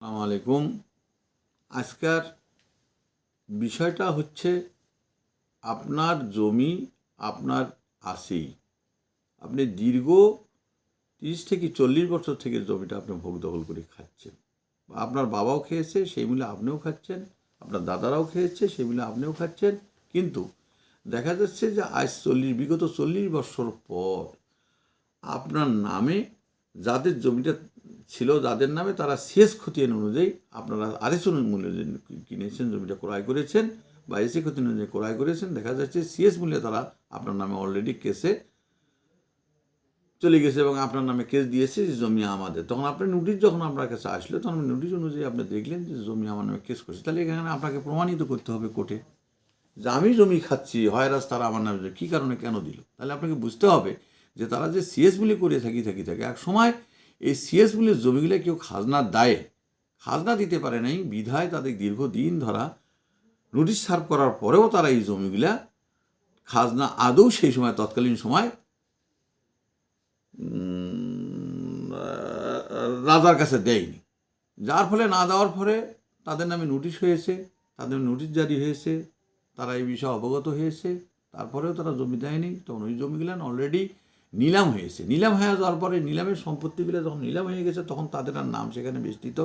আসসালামু আলাইকুম। আজকের বিষয়টা হচ্ছে আপনার জমি, আপনার আছেই আপনি দীর্ঘ তিরিশ থেকে চল্লিশ বছর থেকে জমিটা আপনি ভোগ দখল করে খাচ্ছেন। আপনার বাবাও খেয়েছে, সেই মিলে আপনিও খাচ্ছেন, আপনার দাদারাও খেয়েছে, সেই মিলে আপনিও খাচ্ছেন। কিন্তু দেখা যাচ্ছে যে আজ চল্লিশ, বিগত চল্লিশ বছর পর আপনার নামে যাদের জমিটা ছিল যাদের নামে তারা শেষ খতিয়ান অনুযায়ী আপনারা আড়াইশো মূল্যে কিনেছেন, জমিটা ক্রয় করেছেন বা এসি খতিয়ান অনুযায়ী ক্রয় করেছেন, দেখা যাচ্ছে সিএস মূল্যে তারা আপনার নামে অলরেডি কেসে চলে গেছে এবং আপনার নামে কেস দিয়েছে যে জমি আমাদের। তখন আপনার নোটিশ যখন আপনার কাছে আসলো, তখন নোটিশ অনুযায়ী আপনি দেখলেন যে জমি আমার নামে কেস করছে। তাহলে এখানে আপনাকে প্রমাণিত করতে হবে কোর্টে যে আমি জমি খাচ্ছি হয়রাস তারা আমার নামে, কী কারণে কেন দিল? তাহলে আপনাকে বুঝতে হবে যে তারা যে সিএস বলে করে থাকি থাকি থাকে, এক সময় এই সিএস বলে জমিগুলো কেউ খাজনার দায়ে, খাজনা দিতে পারে নাই, বিধায় তাদের দীর্ঘদিন ধরা নোটিশ সার্ভ করার পরেও তারা এই জমিগুলা খাজনা আদৌ সেই সময়, তৎকালীন সময় রাজার কাছে দেয়নি। যার ফলে না দেওয়ার ফলে তাদের নামে নোটিশ হয়েছে, তাদের নোটিশ জারি হয়েছে, তারা এই বিষয়ে অবগত হয়েছে, তারপরেও তারা জমি দেয়নি। তখন ওই জমিগুলো অলরেডি নিলাম হয়েছে। নিলাম হয়ে যাওয়ার পরে নিলামের সম্পত্তিগুলো যখন নিলাম হয়ে গেছে, তখন তাদের আর নাম সেখানে বিস্তৃত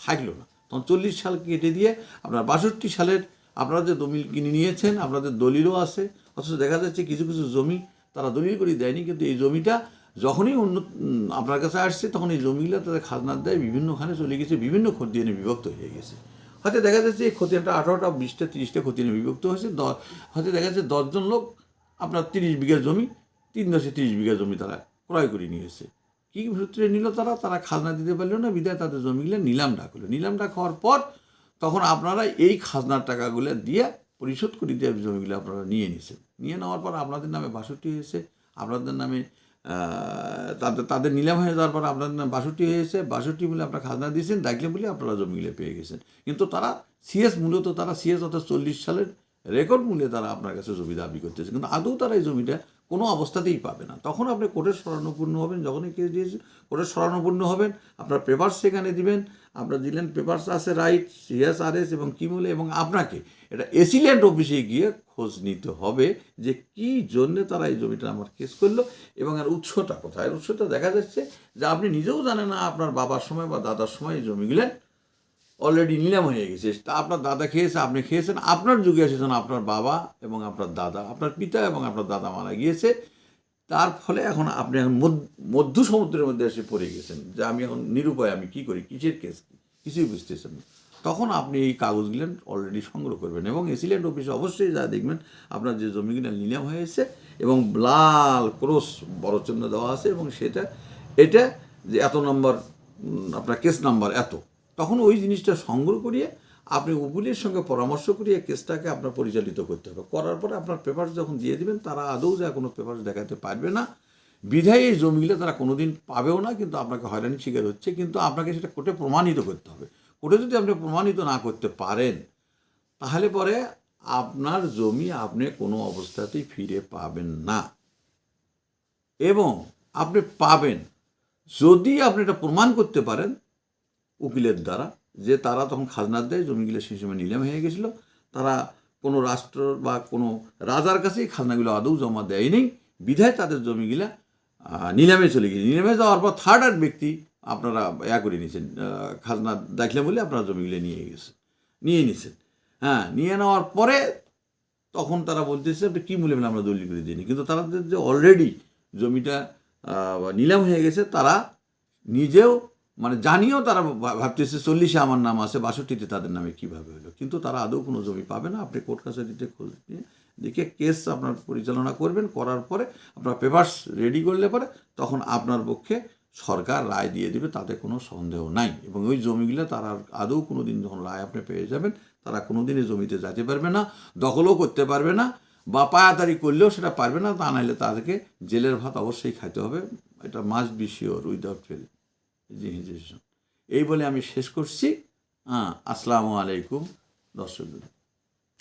থাকল না। তখন চল্লিশ সাল কেটে দিয়ে আপনার বাষট্টি সালের আপনারা যে জমি কিনে নিয়েছেন, আপনাদের দলিলও আছে, অথচ দেখা যাচ্ছে কিছু কিছু জমি তারা দলিল করে দেয়নি, কিন্তু এই জমিটা যখনই অন্য আপনার কাছে আসছে, তখন এই জমিগুলো তাদের খাজনার দেয় বিভিন্নখানে চলে গেছে, বিভিন্ন খতিয়ানে বিভক্ত হয়ে গেছে। হয়তো দেখা যাচ্ছে এই খতিয়ানটা আঠারোটা, বিশটা, তিরিশটা খতিয়ানে বিভক্ত হয়েছে। হয়তো দেখা যাচ্ছে দশজন লোক আপনার তিরিশ বিঘা জমি তিন দশে তিরিশ বিঘা জমি তারা ক্রয় করে নিয়েছে কী সূত্রে নিল তারা? তারা খাজনা দিতে পারল না, বিদায় তাদের জমিগুলো নিলাম ডাকলো নিলাম ডাক হওয়ার পর তখন আপনারা এই খাজনার টাকাগুলো দিয়ে পরিশোধ করে দিয়ে জমিগুলো আপনারা নিয়ে নিয়েছেন। নিয়ে নেওয়ার পর আপনাদের নামে বাষট্টি হয়েছে, আপনাদের নামে তাদের তাদের নিলাম হয়ে যাওয়ার পর আপনাদের নামে বাষট্টি হয়েছে, বাষট্টি বলে আপনারা খাজনা দিয়েছেন, দেখলে বলে আপনারা জমিগুলো পেয়ে গেছেন। কিন্তু তারা সিএস মূলত, তারা সিএস অর্থাৎ চল্লিশ সালের রেকর্ড মূল্যে তারা আপনার কাছে জমি দাবি করতেছে। কিন্তু আদৌ তারা এই জমিটা কোনো অবস্থাতেই পাবে না। তখন আপনি কোর্টের স্মরণপূর্ণ হবেন, যখনই কেস দিয়েছে কোর্টের স্মরণপূর্ণ হবেন, আপনার পেপার্স সেখানে দিবেন, আপনার দিলেন পেপার্স আছে রাইট সিএস আর এস এবং কি মূল্যে এবং আপনাকে এটা এসিল্যান্ড অফিসে গিয়ে খোঁজ নিতে হবে যে কি জন্য তারা এই জমিটা আমার কেস করল এবং এর উৎসটা কোথায়। উৎসটা দেখা যাচ্ছে যে আপনি নিজেও জানেন না আপনার বাবার সময় বা দাদার সময় এই জমিগুলো অলরেডি নিলাম হয়ে গেছে। তা আপনার দাদা খেয়েছে, আপনি খেয়েছেন, আপনার যুগে এসেছেন আপনার বাবা এবং আপনার দাদা, আপনার পিতা এবং আপনার দাদা মারা গিয়েছে। তার ফলে এখন আপনি এখন মধ্য- সমুদ্রের মধ্যে এসে পড়ে গেছেন। যে আমি এখন নিরুপায় আমি কি করি? কিসের কেস? কিছুই বুঝতেছেন না। তখন আপনি এই কাগজগুলো অলরেডি সংগ্রহ করবেন এবং এসিল্যান্ড অফিসে অবশ্যই যা দেখবেন, আপনার যে জমিগুলো নিলাম হয়েছে এবং লাল ক্রস বড় চিহ্ন দেওয়া আছে এবং সেটা, এটা যে এত নম্বর আপনার কেস নাম্বার এত। তখন ওই জিনিসটা সংগ্রহ করিয়ে আপনি উকিলের সঙ্গে পরামর্শ করিয়ে কেসটাকে আপনার পরিচালিত করতে হবে। করার পরে আপনার পেপার যখন দিয়ে দিবেন, তারা আদৌ যা কোনো পেপার দেখাতে পারবে না। বিধায় এই জমিগুলো তারা কোনোদিন পাবেও না, কিন্তু আপনাকে হয়রানি শিকার হচ্ছে। কিন্তু আপনাকে সেটা কোর্টে প্রমাণিত করতে হবে। কোর্টে যদি আপনি প্রমাণিত না করতে পারেন, তাহলে পরে আপনার জমি আপনি কোনো অবস্থাতেই ফিরে পাবেন না। এবং আপনি পাবেন। যদি আপনি এটা প্রমাণ করতে পারেন উকিলের দ্বারা, যে তারা তখন খাজনার দেয়, জমিগুলো সেই সময় নিলাম হয়ে গেছিল। তারা কোনো রাষ্ট্র বা কোনো রাজার কাছেই খাজনাগুলো আদৌ জমা দেয়নি। বিধায় তাদের জমিগুলা নিলামে চলে গেছে। নিলামে যাওয়ার পর থার্ড আর ব্যক্তি আপনারা ইয়া করে নিয়েছেন খাজনা দেখলে বলে আপনারা জমিগুলো নিয়ে গেছে নিয়ে নিয়েছেন হ্যাঁ নিয়ে নেওয়ার পরে তখন তারা বলতেছে, আপনি কী মূল্যে আমরা দলিল করে দিইনি? কিন্তু তাদের যে অলরেডি জমিটা নিলাম হয়ে গেছে, তারা নিজেও মানে জানিয়েও তারা ভাবতেছে চল্লিশে আমার নাম আছে, বাষট্টিতে তাদের নামে কীভাবে হলো? কিন্তু তারা আদৌ কোনো জমি পাবে না। আপনি কোর্ট কাছারিতে খোঁজ নিয়ে দেখে কেস আপনার পরিচালনা করবেন, করার পরে আপনার পেপার্স রেডি করলে পরে তখন আপনার পক্ষে সরকার রায় দিয়ে দেবে, তাতে কোনো সন্দেহ নাই। এবং ওই জমিগুলো তারা আদৌ কোনো দিন যখন রায় আপনি পেয়ে যাবেন, তারা কোনো দিনই জমিতে যেতে পারবে না, দখলও করতে পারবে না, বা পায়াতারি করলেও সেটা পারবে না, তা নাহলে তাদেরকে জেলের ভাত অবশ্যই খাইতে হবে। এটা মাস্ট বি উইদাউট ফেল এই বলে আমি শেষ করছি। হ্যাঁ আসসালামু আলাইকুম দর্শক